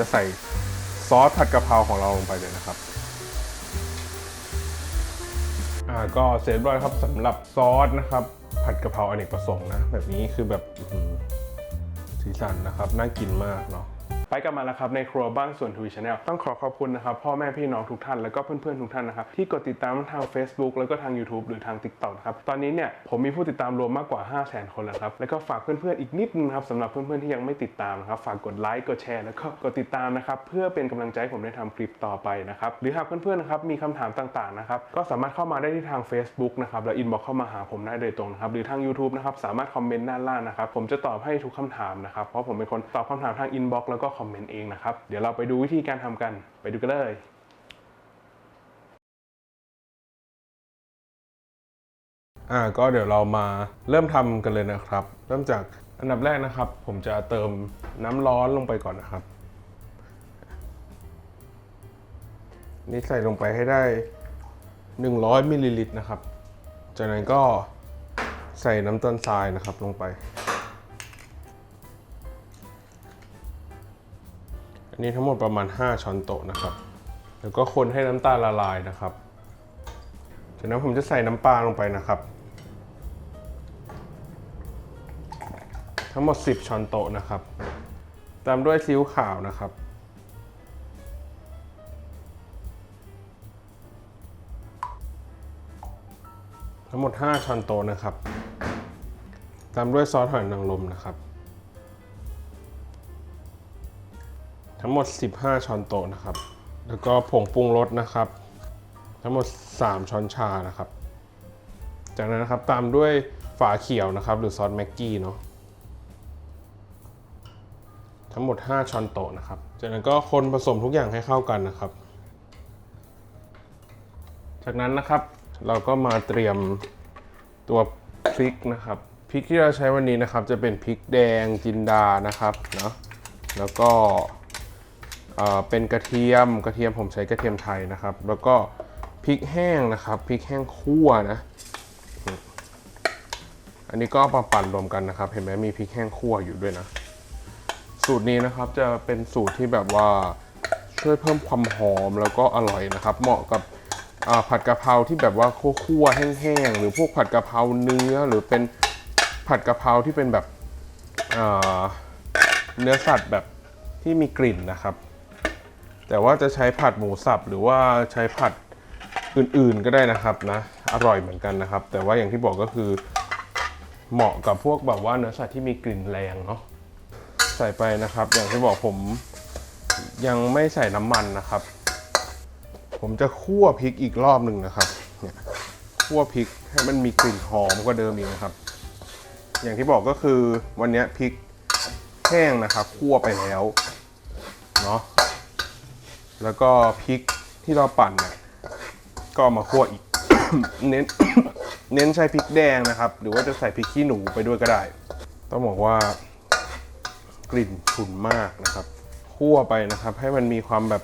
จะใส่ซอสผัดกะเพราของเราลงไปเลยนะครับ อ่าก็เสร็จเรียบร้อยครับสำหรับซอสนะครับ ผัดกะเพราอเนกประสงค์นะ แบบนี้คือแบบสีสันนะครับ น่ากินมากเนาะ ไปกันมาแล้วครับในครัวบ้านส่วนทวีชาแนลต้องขอขอบคุณนะครับพ่อแม่พี่น้องทุกท่านแล้วก็เพื่อนๆทุกท่านนะครับที่กดติดตามทาง Facebook แล้วก็ทาง YouTube หรือทาง TikTok นะครับตอนนี้เนี่ยผมมีผู้ติดตามรวมมากกว่า 5 0 0 0 0 0 คนแล้วครับแล้วก็ฝากเพื่อนๆอีกนิดนึงนะครับสำหรับเพื่อนๆที่ยังไม่ติดตามนะครับฝากกดไลค์กดแชร์แล้วก็กดติดตามนะครับเพื่อเป็นกำลังใจผมได้ทำคลิปต่อไปนะครับหรือหากเพื่อนๆนะครับมีคำถามต่างๆนะครับก็สามารถเข้ามาได้ที่ทาง Facebook นะครับแล้วอินบ็อกเข้ามาหาผมได้โดยตรงนะครับหรือทาง YouTube นะครับสามารถคอมเมนต์ด้านล่างนะครับผมจะตอบให้ทุกคำถามนะครับเพราะผมเป็นคนตอบคำถามทางอินบ็อกแล้วก็คอมเมนต์เองนะครับ เดี๋ยวเราไปดูวิธีการทำกัน ไปดูกันเลยอ่าก็เดี๋ยวเรามาเริ่มทำกันเลยนะครับ เริ่มจากอันดับแรกนะครับ ผมจะเติมน้ำร้อนลงไปก่อนนะครับ นี่ใส่ลงไปให้ได้ 100มิลลิลิตรนะครับ จากนั้นก็ใส่น้ำตาลทรายนะครับลงไป อันนี้ทั้งหมดประมาณ 5 ช้อนโต๊ะนะครับ แล้วก็คนให้น้ำตาลละลายนะครับ จากนั้นผมจะใส่น้ำปลาลงไปนะครับ ทั้งหมด 10 ช้อนโต๊ะนะครับ ตามด้วยซีอิ๊วขาวนะครับทั้งหมด 5 ช้อนโต๊ะนะครับ ตามด้วยซอสหอยนางรมนะครับ ทั้งหมด 15 ช้อนโต๊ะนะครับ แล้วก็ผงปรุงรสนะครับ ทั้งหมด 3 ช้อนชานะครับ จากนั้นนะครับตามด้วยฝาเขียวนะครับ หรือซอสแม็กกี้เนาะทั้งหมด 5 ช้อนโต๊ะนะครับ จากนั้นก็คนผสมทุกอย่างให้เข้ากันนะครับ จากนั้นนะครับเราก็มาเตรียมตัวพริกนะครับ พริกที่เราใช้วันนี้นะครับ จะเป็นพริกแดงจินดานะครับเนาะ แล้วก็ เป็นกระเทียมกระเทียมผมใช้กระเทียมไทยนะครับ แล้วก็พริกแห้งนะครับพริกแห้งคั่วนะ อันนี้ก็เอามาปั่นรวมกันนะครับ เห็นไหมมีพริกแห้งคั่วอยู่ด้วยนะ สูตรนี้นะครับจะเป็นสูตรที่แบบว่าช่วยเพิ่มความหอมแล้วก็อร่อยนะครับ เหมาะกับผัดกะเพราที่แบบว่าคั่วๆแห้งๆหรือพวกผัดกะเพราเนื้อหรือเป็นผัดกะเพราที่เป็นแบบเนื้อสัตว์แบบที่มีกลิ่นนะครับ แต่ว่าจะใช้ผัดหมูสับหรือว่าใช้ผัดอื่นๆก็ได้นะครับนะ อร่อยเหมือนกันนะครับ แต่ว่าอย่างที่บอกก็คือเหมาะกับพวกแบบว่าเนื้อสัตว์ที่มีกลิ่นแรงเนาะใส่ไปนะครับ อย่างที่บอกผมยังไม่ใส่น้ำมันนะครับ ผมจะคั่วพริกอีกรอบหนึ่งนะครับเนี่ยคั่วพริกให้มันมีกลิ่นหอมกว่าเดิมอีกนะครับ อย่างที่บอกก็คือวันนี้พริกแห้งนะครับคั่วไปแล้วเนาะ แล้วก็พริกที่เราปั่นเนี่ยก็เอามาคั่วอีก เน้น เน้นใช้พริกแดงนะครับ หรือว่าจะใส่พริกขี้หนูไปด้วยก็ได้ ต้องบอกว่ากลิ่นฉุนมากนะครับคั่วไปนะครับ ให้มันมีความแบบ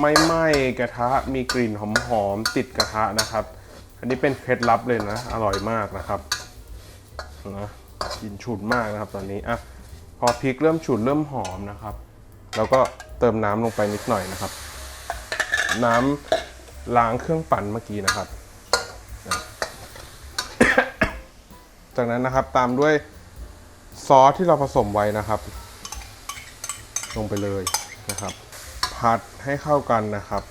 ไม่ไหม้กระทะมีกลิ่นหอมๆติดกระทะนะครับ อันนี้เป็นเคล็ดลับเลยนะ อร่อยมากนะครับนะกลิ่นฉุนมากนะครับ ตอนนี้อะพอพริกเริ่มฉุนเริ่มหอมนะครับ เราก็เติมน้ำลงไปนิดหน่อยนะครับ น้ำล้างเครื่องปั่นเมื่อกี้นะครับ จากนั้นนะครับตามด้วยซอสที่เราผสมไว้นะครับ ลงไปเลยนะครับ ผัดให้เข้ากันนะครับ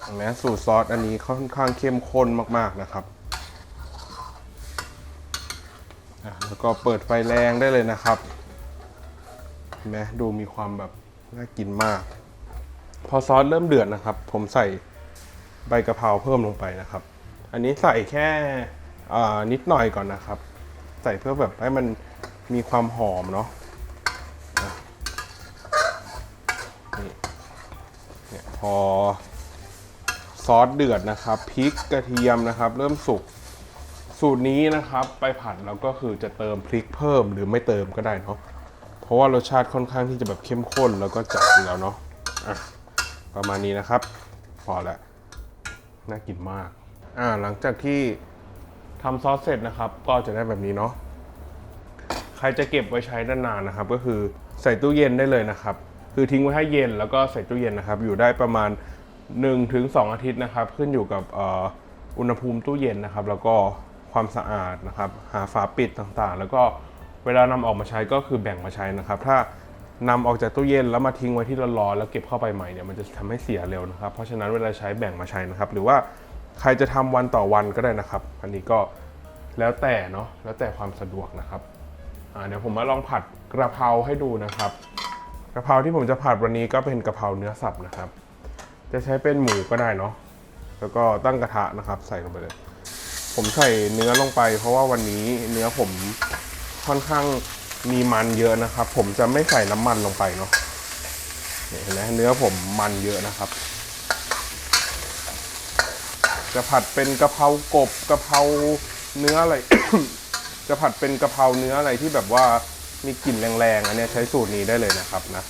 เห็นไหมสูตรซอสอันนี้ค่อนข้างเข้มข้นมาก ๆนะครับอะแล้วก็เปิดไฟแรงได้เลยนะครับเห็นไหมดูมีความแบบ น่ากินมาก พอซอสเริ่มเดือดนะครับ ผมใส่ใบกะเพราเพิ่มลงไปนะครับ อันนี้ใส่แค่นิดหน่อยก่อนนะครับ ใส่เพื่อแบบให้มันมีความหอมเนาะนี่พอซอสเดือดนะครับพริกกระเทียมนะครับ เริ่มสุกสูตรนี้นะครับ ไปผัดแล้วก็คือจะเติมพริกเพิ่มหรือไม่เติมก็ได้เนาะ เพราะว่ารสชาติค่อนข้างที่จะแบบเข้มข้นแล้วก็จัดอยู่แล้วเนาะอะประมาณนี้นะครับ พอแล้วน่ากินมากอ่าหลังจากที่ทำซอสเสร็จนะครับ ก็จะได้แบบนี้เนาะใครจะเก็บไว้ใช้นานๆนะครับ ก็คือใส่ตู้เย็นได้เลยนะครับ คือทิ้งไว้ให้เย็นแล้วก็ใส่ตู้เย็นนะครับ อยู่ได้ประมาณ 1-2ถึง2อาทิตย์นะครับ ขึ้นอยู่กับออุณหภูมิตู้เย็นนะครับ แล้วก็ความสะอาดนะครับ หาฝาปิดต่างๆ แล้วก็ เวลานำออกมาใช้ก็คือแบ่งมาใช้นะครับ ถ้านำออกจากตู้เย็นแล้วมาทิ้งไว้ที่ร้อนๆแล้วเก็บเข้าไปใหม่เนี่ยมันจะทำให้เสียเร็วนะครับ เพราะฉะนั้นเวลาใช้แบ่งมาใช้นะครับ หรือว่าใครจะทำวันต่อวันก็ได้นะครับ อันนี้ก็แล้วแต่เนาะแล้วแต่ความสะดวกนะครับเดี๋ยวผมมาลองผัดกระเพราให้ดูนะครับกะเพราที่ผมจะผัดวันนี้ก็เป็นกะเพราเนื้อสับนะครับ จะใช้เป็นหมูก็ได้เนาะแล้วก็ตั้งกระทะนะครับ ใส่ลงไปเลย ผมใส่เนื้อลงไป เพราะว่าวันนี้เนื้อผม ค่อนข้างมีมันเยอะนะครับ ผมจะไม่ใส่น้ำมันลงไปเนาะเห็นไหมเนื้อผมมันเยอะนะครับ จะผัดเป็นกะเพรากบกะเพราเนื้ออะไร จะผัดเป็นกะเพราเนื้ออะไรที่แบบว่ามีกลิ่นแรงๆอันนี้ใช้สูตรนี้ได้เลยนะครับนะ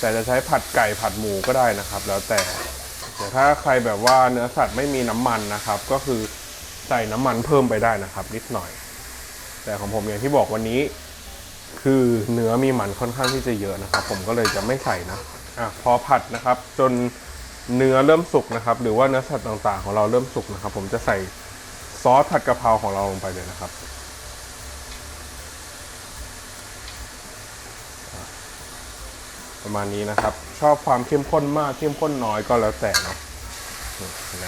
แต่จะใช้ผัดไก่ผัดหมูก็ได้นะครับ แล้วแต่แต่ถ้าใครแบบว่าเนื้อสัตว์ไม่มีน้ำมันนะครับ ก็คือใส่น้ำมันเพิ่มไปได้นะครับ นิดหน่อย แต่ของผมอย่างที่บอกวันนี้ คือเนื้อมีมันค่อนข้างที่จะเยอะนะครับ ผมก็เลยจะไม่ใส่นะอะพอผัดนะครับ จนเนื้อเริ่มสุกนะครับ หรือว่าเนื้อสัตว์ต่างๆ ของเราเริ่มสุกนะครับ ผมจะใส่ซอสผัดกะเพราของเราลงไปเลยนะครับประมาณนี้นะครับ ชอบความเข้มข้นมากเข้มข้นน้อยก็แล้วแต่เนาะนี่เห็นไหม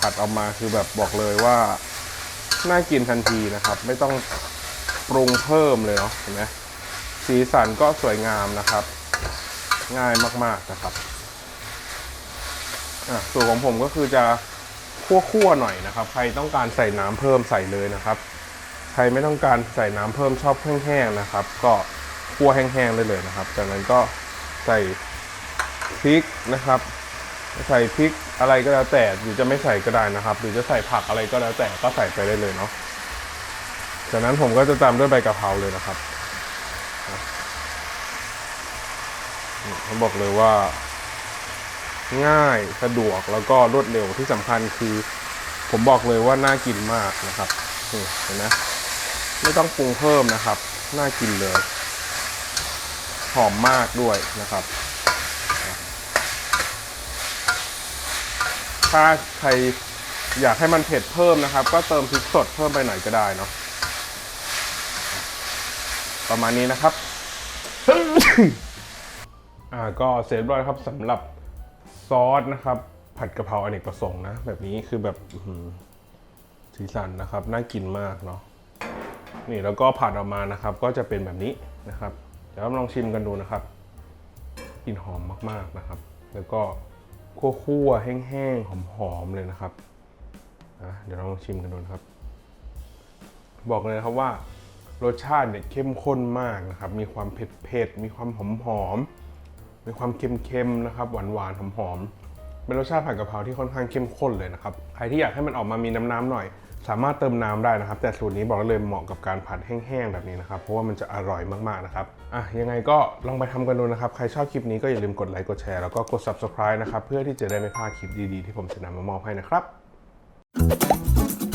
ผัดออกมาคือแบบบอกเลยว่า น่ากินทันทีนะครับ ไม่ต้องปรุงเพิ่มเลยเนาะเห็นไหมสีสันก็สวยงามนะครับ ง่ายมากๆนะครับส่วนของผมก็คือจะคั่วๆหน่อยนะครับ ใครต้องการใส่น้ำเพิ่มใส่เลยนะครับ ใครไม่ต้องการใส่น้ำเพิ่มชอบแห้งๆนะครับ ก็คั่วแห้งๆได้เลยนะครับ จากนั้นก็ใส่พริกนะครับ ใส่พริก อะไรก็แล้วแต่หรือจะไม่ใส่ก็ได้นะครับ หรือจะใส่ผักอะไรก็แล้วแต่ก็ใส่ไปได้เลยเนาะจากนั้นผมก็จะตามด้วยใบกะเพราเลยนะครับผมบอกเลยว่า ง่ายสะดวกแล้วก็รวดเร็วที่สำคัญคือ ผมบอกเลยว่าน่ากินมากนะครับเห็นไหมไม่ต้องปรุงเพิ่มนะครับ น่ากินเลย หอมมากด้วยนะครับ ถ้าใครอยากให้มันเผ็ดเพิ่มนะครับ ก็เติมพริกสดเพิ่มไปหน่อยก็ได้เนาะประมาณนี้นะครับอ่าก็เสร็จเรียบร้อยครับสำหรับซอสนะครับ ผัดกะเพราอเนกประสงค์นะ แบบนี้คือแบบสีสันนะครับ น่ากินมากเนาะนี่แล้วก็ผัดออกมานะครับ ก็จะเป็นแบบนี้นะครับ เดี๋ยวลองชิมกันดูนะครับกลิ่นหอมมากๆนะครับ แล้วก็ คั่วๆ แห้งๆ หอมๆ เลยนะครับนะเดี๋ยวลองชิมกันดูนะครับ บอกเลยนะครับว่ารสชาติเนี่ยเข้มข้นมากนะครับ มีความเผ็ดๆ มีความหอมๆ มีความเค็มๆ นะครับ หวานๆ หอมๆ เป็นรสชาติผัดกะเพราที่ค่อนข้างเข้มข้นเลยนะครับ ใครที่อยากให้มันออกมามีน้ำๆ หน่อย สามารถเติมน้ำได้นะครับ แต่สูตรนี้บอกเลยเหมาะกับการผัดแห้งๆแบบนี้นะครับ เพราะว่ามันจะอร่อยมากๆนะครับอะยังไงก็ลองไปทำกันดูนะครับ ใครชอบคลิปนี้ก็อย่าลืมกดไลค์กดแชร์แล้วก็กด subscribe นะครับเพื่อที่จะได้ไม่พลาดคลิปดีๆที่ผมจะนำมามอบให้นะครับ